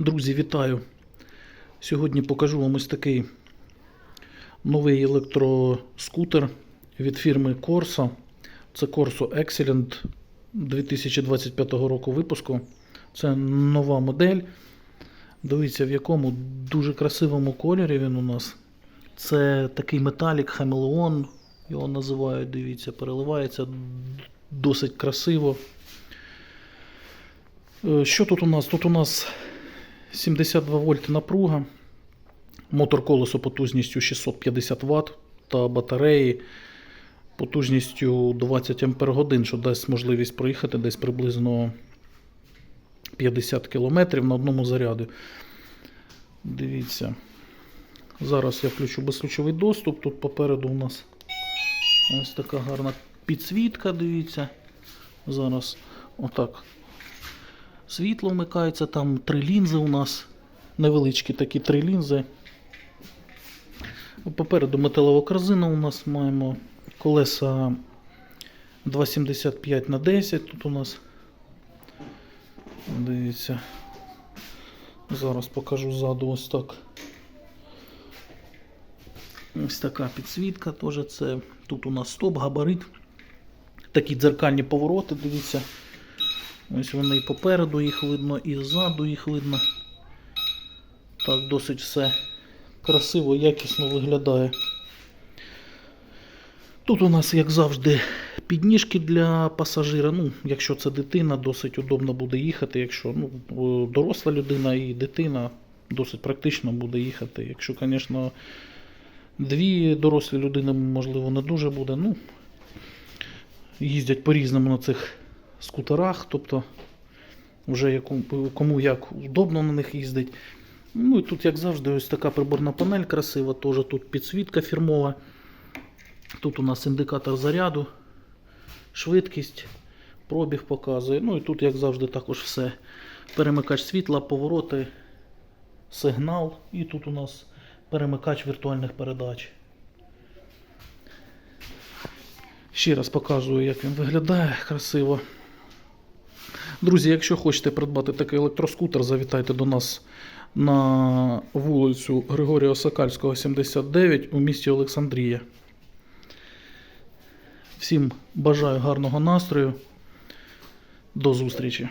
Друзі, вітаю! Сьогодні покажу вам ось такий новий електроскутер від фірми Corsa. Це Corso Excellent 2025 року випуску. Це нова модель. Дивіться, в якому дуже красивому кольорі він у нас. Це такий металік хамелеон, його називають, дивіться, переливається досить красиво. Е, Що тут у нас? Тут у нас 72 вольт напруга, мотор колесо потужністю 650 Вт та батареї потужністю 20 Ампер годин, що дасть можливість проїхати десь приблизно 50 км на одному заряді. Дивіться. Зараз я включу безключовий доступ. Тут попереду у нас ось така гарна підсвітка, дивіться. Зараз отак Світло вмикається, там три лінзи у нас. Невеличкі такі три лінзи. Попереду металова корзина у нас маємо колеса 2,75 на 10 тут у нас. Дивіться. Зараз покажу ззаду ось так. Ось така підсвітка теж це. Тут у нас стоп, габарит. Такі дзеркальні повороти, дивіться. Ось вони і попереду їх видно, і ззаду їх видно. Так, досить все красиво, якісно виглядає. Тут у нас, як завжди, підніжки для пасажира. Ну, якщо це дитина, досить удобно буде їхати. Якщо ну, доросла людина і дитина, досить практично буде їхати. Якщо, звісно, дві дорослі людини, можливо, не дуже буде. Ну, їздять по-різному на цих скутерах, тобто вже кому як удобно на них їздить. Ну і тут, як завжди, ось така приборна панель красива, теж тут підсвітка фірмова. Тут у нас індикатор заряду, швидкість, пробіг показує. Ну і тут, як завжди, також все. Перемикач світла, повороти, сигнал. І тут у нас перемикач віртуальних передач. Ще раз показую, як він виглядає красиво. Друзі, якщо хочете придбати такий електроскутер, завітайте до нас на вулицю Григорія Осакальського, 79 у місті Олександрія. Всім бажаю гарного настрою. До зустрічі!